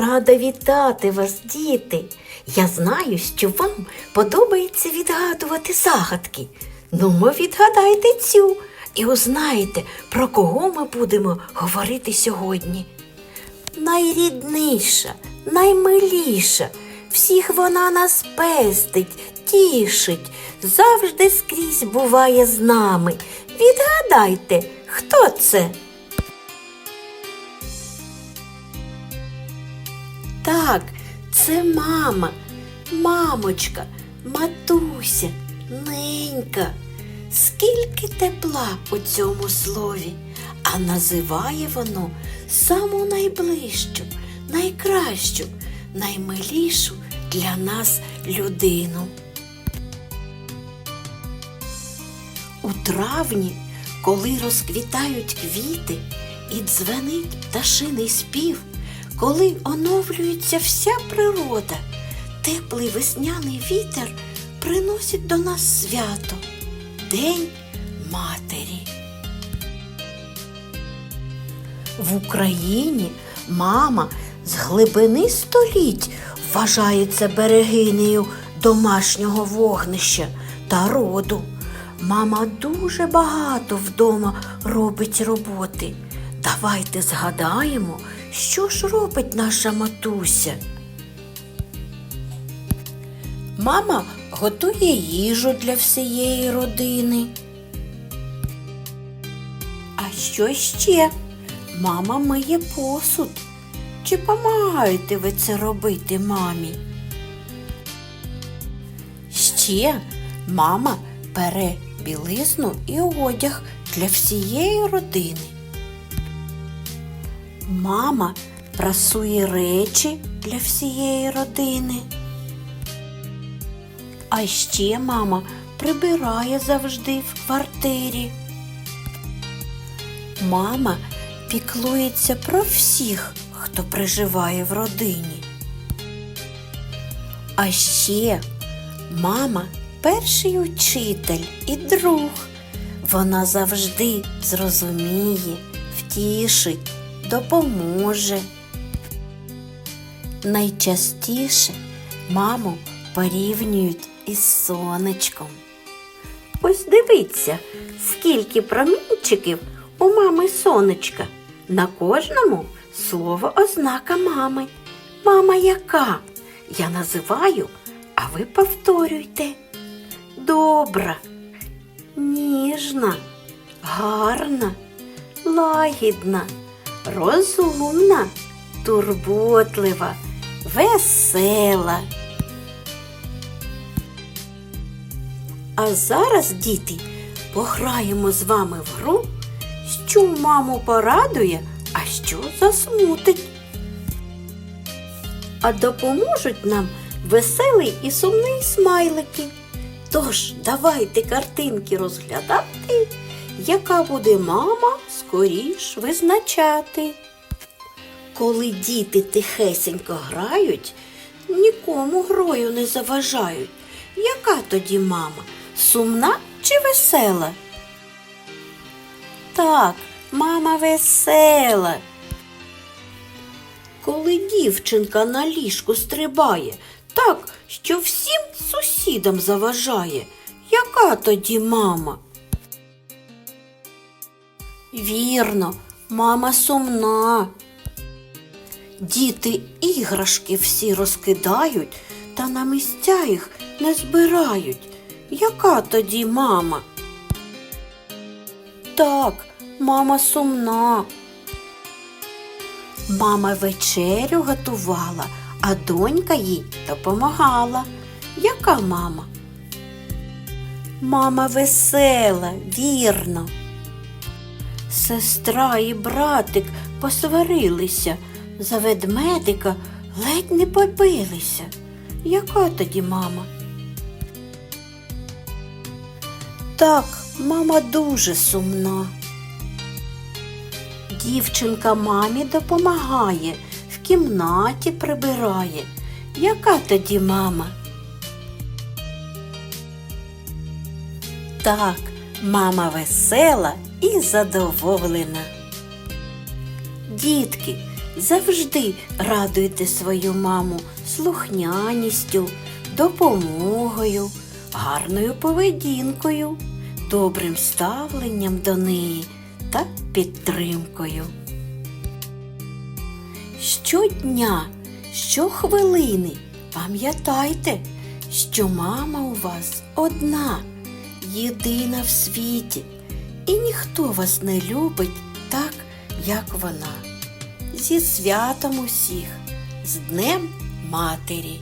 Рада вітати вас, діти. Я знаю, що вам подобається відгадувати загадки. Ну, ми відгадайте цю і узнаєте, про кого ми будемо говорити сьогодні. Найрідніша, наймиліша, всіх вона нас пестить, тішить, завжди скрізь буває з нами. Відгадайте, хто це? Так, це мама, мамочка, матуся, ненька. Скільки тепла у цьому слові, а називає воно саму найближчу, найкращу, наймилішу для нас людину. У травні, коли розквітають квіти і дзвенить пташиний спів, коли оновлюється вся природа, теплий весняний вітер приносить до нас свято День Матері. В Україні мама з глибини століть вважається берегинею домашнього вогнища та роду. Мама дуже багато вдома робить роботи. Давайте згадаємо, що ж робить наша матуся. Мама готує їжу для всієї родини. А що ще? Мама миє посуд. Чи помагаєте ви це робити мамі? Ще мама бере білизну і одяг для всієї родини. Мама прасує речі для всієї родини. А ще мама прибирає завжди в квартирі. Мама піклується про всіх, хто проживає в родині. А ще мама перший учитель і друг. Вона завжди зрозуміє, втішить, допоможе. Найчастіше маму порівнюють із сонечком. Ось дивіться, скільки промінчиків у мами сонечка. На кожному слово ознака мами. Мама яка? Я називаю, а ви повторюйте. Добра, ніжна, гарна, лагідна, розумна, турботлива, весела. А зараз, діти, пограємо з вами в гру, що маму порадує, а що засмутить. А допоможуть нам веселий і сумний смайлики. Тож давайте картинки розглядати, яка буде мама скоріш визначати. Коли діти тихесенько грають, нікому грою не заважають. Яка тоді мама? Сумна чи весела? Так, мама весела. Коли дівчинка на ліжку стрибає, так, що всім сусідам заважає, яка тоді мама? Вірно, мама сумна. Діти іграшки всі розкидають та на місця їх не збирають. Яка тоді мама? Так, мама сумна. Мама вечерю готувала, а донька їй допомагала. Яка мама? Мама весела, вірно. Сестра і братик посварилися, за ведмедика ледь не побилися. Яка тоді мама? Так, мама дуже сумна. Дівчинка мамі допомагає, в кімнаті прибирає. Яка тоді мама? Так, мама весела і задоволена. Дітки, завжди радуйте свою маму слухняністю, допомогою, гарною поведінкою, добрим ставленням до неї та підтримкою. Щодня, щохвилини пам'ятайте, що мама у вас одна, єдина в світі, і ніхто вас не любить так, як вона. Зі святом усіх, з Днем Матері!